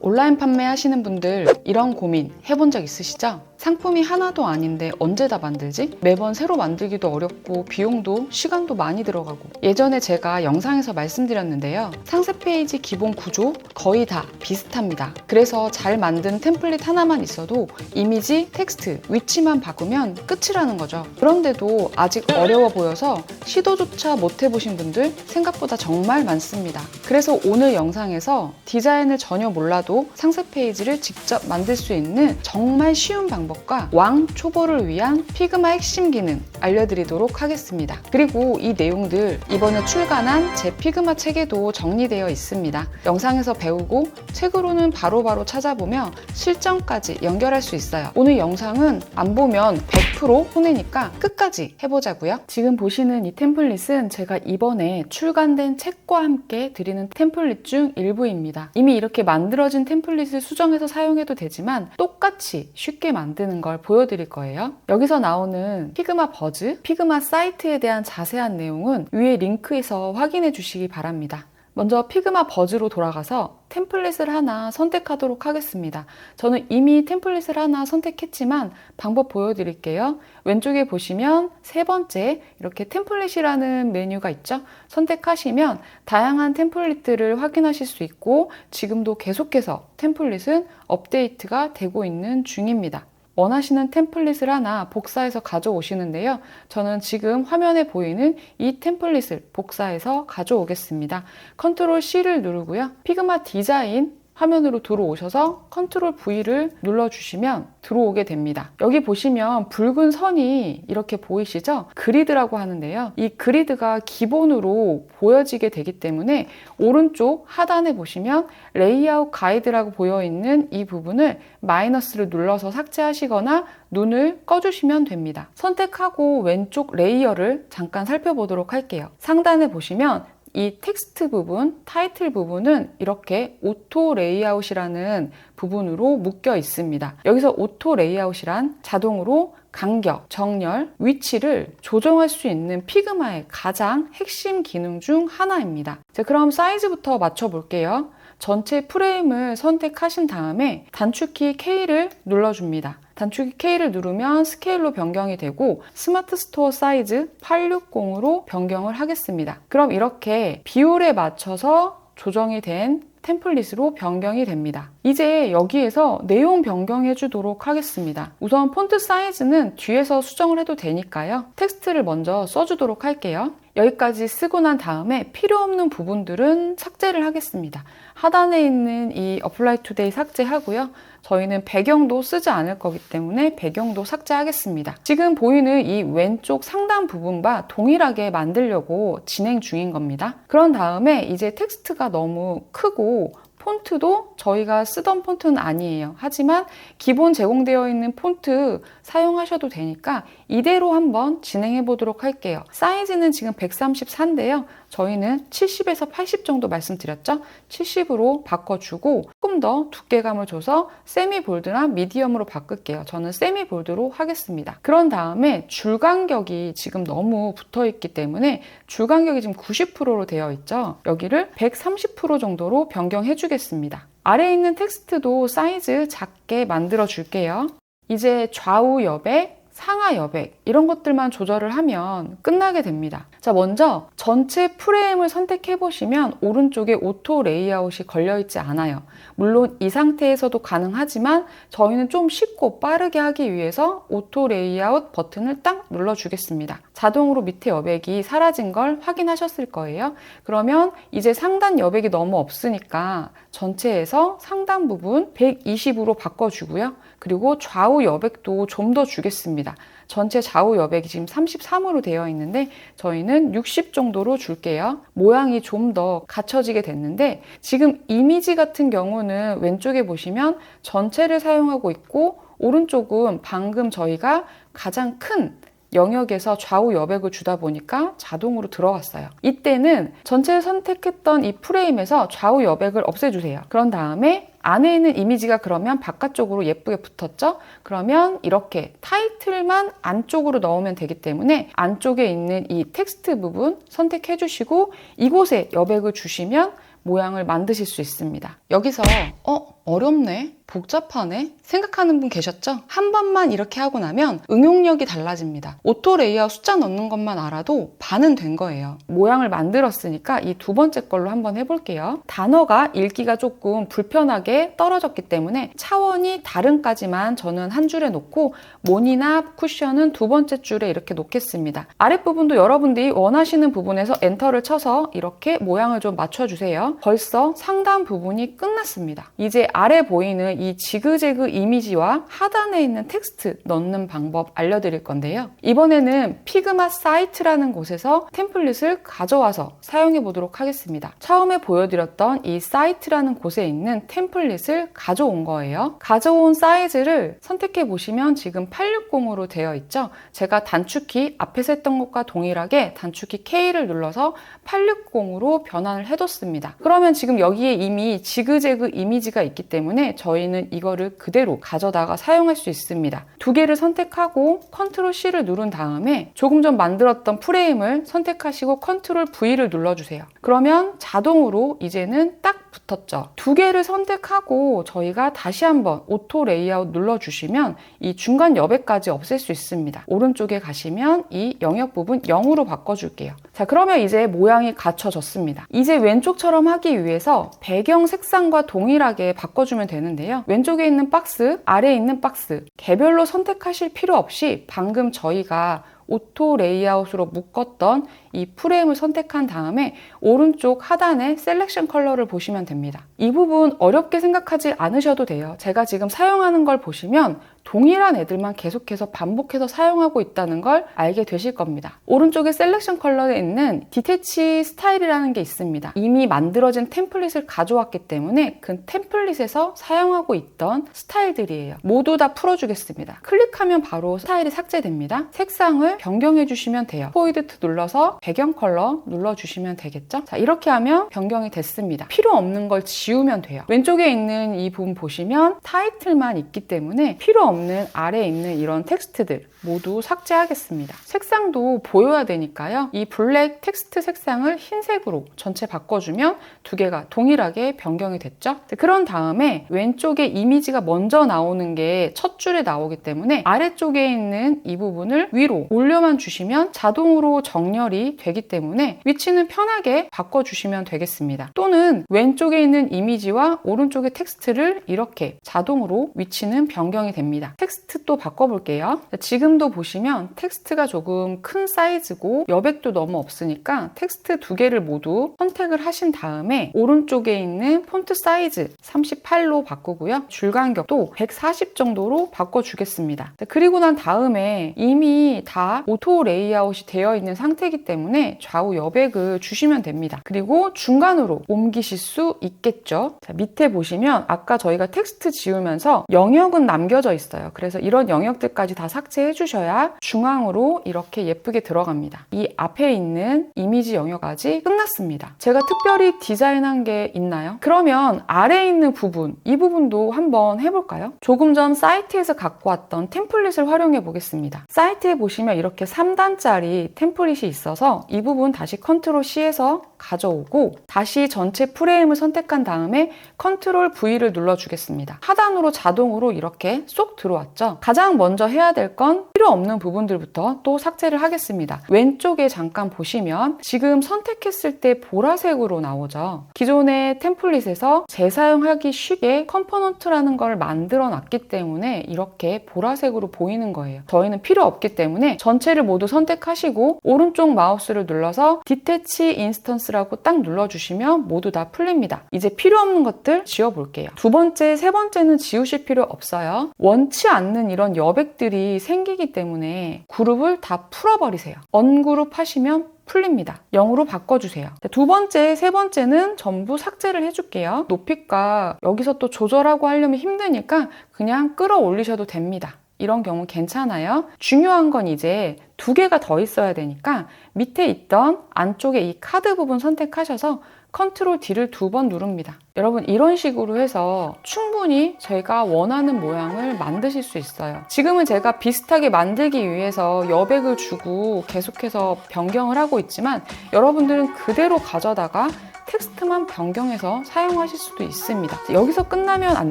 온라인 판매하시는 분들 이런 고민 해본 적 있으시죠? 상품이 하나도 아닌데 언제 다 만들지? 매번 새로 만들기도 어렵고 비용도 시간도 많이 들어가고 예전에 제가 영상에서 말씀드렸는데요. 상세 페이지 기본 구조 거의 다 비슷합니다. 그래서 잘 만든 템플릿 하나만 있어도 이미지, 텍스트, 위치만 바꾸면 끝이라는 거죠. 그런데도 아직 어려워 보여서 시도조차 못 해보신 분들 생각보다 정말 많습니다. 그래서 오늘 영상에서 디자인을 전혀 몰라도 상세 페이지를 직접 만들 수 있는 정말 쉬운 방법 과 왕 초보를 위한 피그마 핵심 기능 알려드리도록 하겠습니다. 그리고 이 내용들 이번에 출간한 제 피그마 책에도 정리되어 있습니다. 영상에서 배우고 책으로는 바로바로 찾아보며 실전까지 연결할 수 있어요. 오늘 영상은 안 보면 100% 손해니까 끝까지 해보자고요. 지금 보시는 이 템플릿은 제가 이번에 출간된 책과 함께 드리는 템플릿 중 일부입니다. 이미 이렇게 만들어진 템플릿을 수정해서 사용해도 되지만 똑같이 쉽게 만 드는 걸 보여드릴 거예요. 여기서 나오는 피그마 버즈, 피그마 사이트에 대한 자세한 내용은 위에 링크에서 확인해 주시기 바랍니다. 먼저 피그마 버즈로 돌아가서 템플릿을 하나 선택하도록 하겠습니다. 저는 이미 템플릿을 하나 선택했지만 방법 보여드릴게요. 왼쪽에 보시면 세 번째 이렇게 템플릿이라는 메뉴가 있죠. 선택하시면 다양한 템플릿들을 확인하실 수 있고 지금도 계속해서 템플릿은 업데이트가 되고 있는 중입니다. 원하시는 템플릿을 하나 복사해서 가져오시는데요. 저는 지금 화면에 보이는 이 템플릿을 복사해서 가져오겠습니다. 컨트롤 C를 누르고요. 피그마 디자인 화면으로 들어오셔서 컨트롤 V를 눌러주시면 들어오게 됩니다. 여기 보시면 붉은 선이 이렇게 보이시죠? 그리드라고 하는데요. 이 그리드가 기본으로 보여지게 되기 때문에 오른쪽 하단에 보시면 레이아웃 가이드라고 보여 있는 이 부분을 마이너스를 눌러서 삭제하시거나 눈을 꺼주시면 됩니다. 선택하고 왼쪽 레이어를 잠깐 살펴보도록 할게요. 상단에 보시면 이 텍스트 부분, 타이틀 부분은 이렇게 오토 레이아웃이라는 부분으로 묶여 있습니다. 여기서 오토 레이아웃이란 자동으로 간격, 정렬, 위치를 조정할 수 있는 피그마의 가장 핵심 기능 중 하나입니다. 자, 그럼 사이즈부터 맞춰볼게요. 전체 프레임을 선택하신 다음에 단축키 K를 눌러줍니다. 단축키 K를 누르면 스케일로 변경이 되고 스마트 스토어 사이즈 860으로 변경을 하겠습니다. 그럼 이렇게 비율에 맞춰서 조정이 된 템플릿으로 변경이 됩니다. 이제 여기에서 내용 변경해 주도록 하겠습니다. 우선 폰트 사이즈는 뒤에서 수정을 해도 되니까요. 텍스트를 먼저 써주도록 할게요. 여기까지 쓰고 난 다음에 필요 없는 부분들은 삭제를 하겠습니다. 하단에 있는 이 apply today 삭제하고요. 저희는 배경도 쓰지 않을 거기 때문에 배경도 삭제하겠습니다. 지금 보이는 이 왼쪽 상단 부분과 동일하게 만들려고 진행 중인 겁니다. 그런 다음에 이제 텍스트가 너무 크고 폰트도 저희가 쓰던 폰트는 아니에요. 하지만 기본 제공되어 있는 폰트 사용하셔도 되니까 이대로 한번 진행해 보도록 할게요. 사이즈는 지금 134인데요. 저희는 70에서 80 정도 말씀드렸죠? 70으로 바꿔주고 조금 더 두께감을 줘서 세미 볼드나 미디엄으로 바꿀게요. 저는 세미 볼드로 하겠습니다. 그런 다음에 줄 간격이 지금 너무 붙어 있기 때문에 줄 간격이 지금 90%로 되어 있죠. 여기를 130% 정도로 변경해 주겠습니다. 아래에 있는 텍스트도 사이즈 작게 만들어 줄게요. 이제 좌우 여백, 상하 여백 이런 것들만 조절을 하면 끝나게 됩니다. 자, 먼저 전체 프레임을 선택해 보시면 오른쪽에 오토 레이아웃이 걸려 있지 않아요. 물론 이 상태에서도 가능하지만 저희는 좀 쉽고 빠르게 하기 위해서 오토 레이아웃 버튼을 딱 눌러 주겠습니다. 자동으로 밑에 여백이 사라진 걸 확인하셨을 거예요. 그러면 이제 상단 여백이 너무 없으니까 전체에서 상단 부분 120으로 바꿔주고요. 그리고 좌우 여백도 좀 더 주겠습니다. 전체 좌우 여백이 지금 33으로 되어 있는데 저희는 60 정도로 줄게요. 모양이 좀 더 갖춰지게 됐는데 지금 이미지 같은 경우는 왼쪽에 보시면 전체를 사용하고 있고 오른쪽은 방금 저희가 가장 큰 영역에서 좌우 여백을 주다 보니까 자동으로 들어갔어요. 이때는 전체 선택했던 이 프레임에서 좌우 여백을 없애주세요. 그런 다음에 안에 있는 이미지가 그러면 바깥쪽으로 예쁘게 붙었죠? 그러면 이렇게 타이틀만 안쪽으로 넣으면 되기 때문에 안쪽에 있는 이 텍스트 부분 선택해 주시고 이곳에 여백을 주시면 모양을 만드실 수 있습니다. 여기서 어? 어렵네? 복잡하네? 생각하는 분 계셨죠? 한 번만 이렇게 하고 나면 응용력이 달라집니다. 오토 레이아웃 숫자 넣는 것만 알아도 반은 된 거예요. 모양을 만들었으니까 이 두 번째 걸로 한번 해볼게요. 단어가 읽기가 조금 불편하게 떨어졌기 때문에 차원이 다른까지만 저는 한 줄에 놓고 몬이나 쿠션은 두 번째 줄에 이렇게 놓겠습니다. 아랫부분도 여러분들이 원하시는 부분에서 엔터를 쳐서 이렇게 모양을 좀 맞춰주세요. 벌써 상단 부분이 끝났습니다. 이제 아래 보이는 이 지그재그 이미지와 하단에 있는 텍스트 넣는 방법 알려드릴 건데요. 이번에는 피그마 사이트라는 곳에서 템플릿을 가져와서 사용해 보도록 하겠습니다. 처음에 보여드렸던 이 사이트라는 곳에 있는 템플릿을 가져온 거예요. 가져온 사이즈를 선택해 보시면 지금 860으로 되어 있죠. 제가 단축키 앞에서 했던 것과 동일하게 단축키 K를 눌러서 860으로 변환을 해뒀습니다. 그러면 지금 여기에 이미 지그재그 이미지가 있기 때문에 저희는 이거를 그대로 가져다가 사용할 수 있습니다. 두 개를 선택하고 컨트롤 C를 누른 다음에 조금 전 만들었던 프레임을 선택하시고 컨트롤 V를 눌러주세요. 그러면 자동으로 이제는 딱 붙었죠. 두 개를 선택하고 저희가 다시 한번 오토 레이아웃 눌러주시면 이 중간 여백까지 없앨 수 있습니다. 오른쪽에 가시면 이 영역 부분 0으로 바꿔줄게요. 자, 그러면 이제 모양이 갖춰졌습니다. 이제 왼쪽처럼 하기 위해서 배경 색상과 동일하게 바꿔주면 되는데요. 왼쪽에 있는 박스, 아래에 있는 박스, 개별로 선택하실 필요 없이 방금 저희가 오토 레이아웃으로 묶었던 이 프레임을 선택한 다음에 오른쪽 하단에 셀렉션 컬러를 보시면 됩니다. 이 부분 어렵게 생각하지 않으셔도 돼요. 제가 지금 사용하는 걸 보시면 동일한 애들만 계속해서 반복해서 사용하고 있다는 걸 알게 되실 겁니다. 오른쪽에 셀렉션 컬러에 있는 디테치 스타일이라는 게 있습니다. 이미 만들어진 템플릿을 가져왔기 때문에 그 템플릿에서 사용하고 있던 스타일들이에요. 모두 다 풀어주겠습니다. 클릭하면 바로 스타일이 삭제됩니다. 색상을 변경해 주시면 돼요. 포이드트 눌러서 배경 컬러 눌러주시면 되겠죠? 자, 이렇게 하면 변경이 됐습니다. 필요 없는 걸 지우면 돼요. 왼쪽에 있는 이 부분 보시면 타이틀만 있기 때문에 필요 없는 아래에 있는 이런 텍스트들 모두 삭제하겠습니다. 색상도 보여야 되니까요. 이 블랙 텍스트 색상을 흰색으로 전체 바꿔주면 두 개가 동일하게 변경이 됐죠. 그런 다음에 왼쪽에 이미지가 먼저 나오는 게 첫 줄에 나오기 때문에 아래쪽에 있는 이 부분을 위로 올려만 주시면 자동으로 정렬이 되기 때문에 위치는 편하게 바꿔주시면 되겠습니다. 또는 왼쪽에 있는 이미지와 오른쪽의 텍스트를 이렇게 자동으로 위치는 변경이 됩니다. 텍스트 또 바꿔볼게요. 지금 도 보시면 텍스트가 조금 큰 사이즈고 여백도 너무 없으니까 텍스트 두 개를 모두 선택을 하신 다음에 오른쪽에 있는 폰트 사이즈 38로 바꾸고요. 줄 간격도 140 정도로 바꿔주겠습니다. 그리고 난 다음에 이미 다 오토 레이아웃이 되어 있는 상태이기 때문에 좌우 여백을 주시면 됩니다. 그리고 중간으로 옮기실 수 있겠죠. 자, 밑에 보시면 아까 저희가 텍스트 지우면서 영역은 남겨져 있어요. 그래서 이런 영역들까지 다 삭제해 주셔야 중앙으로 이렇게 예쁘게 들어갑니다. 이 앞에 있는 이미지 영역까지 끝났습니다. 제가 특별히 디자인한 게 있나요? 그러면 아래에 있는 부분, 이 부분도 한번 해볼까요? 조금 전 사이트에서 갖고 왔던 템플릿을 활용해 보겠습니다. 사이트에 보시면 이렇게 3단짜리 템플릿이 있어서 이 부분 다시 컨트롤 C에서 가져오고 다시 전체 프레임을 선택한 다음에 컨트롤 V를 눌러주겠습니다. 하단으로 자동으로 이렇게 쏙 들어왔죠. 가장 먼저 해야 될 건 필요 없는 부분들부터 또 삭제를 하겠습니다. 왼쪽에 잠깐 보시면 지금 선택했을 때 보라색으로 나오죠. 기존의 템플릿에서 재사용하기 쉽게 컴포넌트라는 걸 만들어 놨기 때문에 이렇게 보라색으로 보이는 거예요. 저희는 필요 없기 때문에 전체를 모두 선택하시고 오른쪽 마우스를 눌러서 디테치 인스턴스 라고 딱 눌러주시면 모두 다 풀립니다. 이제 필요 없는 것들 지워볼게요. 두 번째, 세 번째는 지우실 필요 없어요. 원치 않는 이런 여백들이 생기기 때문에 그룹을 다 풀어버리세요. 언그룹 하시면 풀립니다. 0으로 바꿔주세요. 두 번째, 세 번째는 전부 삭제를 해줄게요. 높이가 여기서 또 조절하고 하려면 힘드니까 그냥 끌어올리셔도 됩니다. 이런 경우 괜찮아요. 중요한 건 이제 두 개가 더 있어야 되니까 밑에 있던 안쪽에 이 카드 부분 선택하셔서 컨트롤 D를 두 번 누릅니다. 여러분 이런 식으로 해서 충분히 제가 원하는 모양을 만드실 수 있어요. 지금은 제가 비슷하게 만들기 위해서 여백을 주고 계속해서 변경을 하고 있지만 여러분들은 그대로 가져다가 텍스트만 변경해서 사용하실 수도 있습니다. 여기서 끝나면 안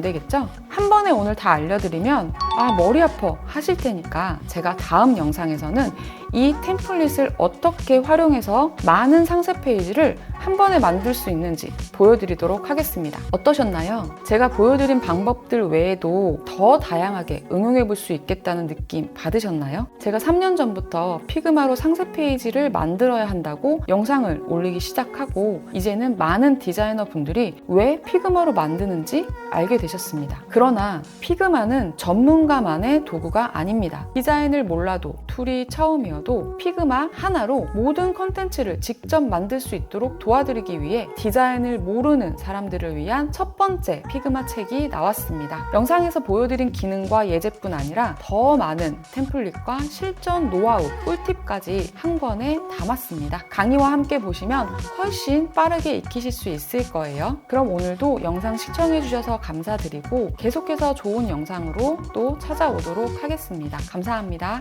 되겠죠? 한 번에 오늘 다 알려드리면 아 머리 아파 하실 테니까 제가 다음 영상에서는 이 템플릿을 어떻게 활용해서 많은 상세 페이지를 한 번에 만들 수 있는지 보여드리도록 하겠습니다. 어떠셨나요? 제가 보여드린 방법들 외에도 더 다양하게 응용해 볼 수 있겠다는 느낌 받으셨나요? 제가 3년 전부터 피그마로 상세 페이지를 만들어야 한다고 영상을 올리기 시작하고 이제는 많은 디자이너 분들이 왜 피그마로 만드는지 알게 되셨습니다. 그러나 피그마는 전문가만의 도구가 아닙니다. 디자인을 몰라도 툴이 처음이어도 피그마 하나로 모든 컨텐츠를 직접 만들 수 있도록 도와드리기 위해 디자인을 모르는 사람들을 위한 첫 번째 피그마 책이 나왔습니다. 영상에서 보여드린 기능과 예제뿐 아니라 더 많은 템플릿과 실전 노하우, 꿀팁까지 한 권에 담았습니다. 강의와 함께 보시면 훨씬 빠르게 익히실 수 있을 거예요. 그럼 오늘도 영상 시청해주셔서 감사드리고 계속해서 좋은 영상으로 또 찾아오도록 하겠습니다. 감사합니다.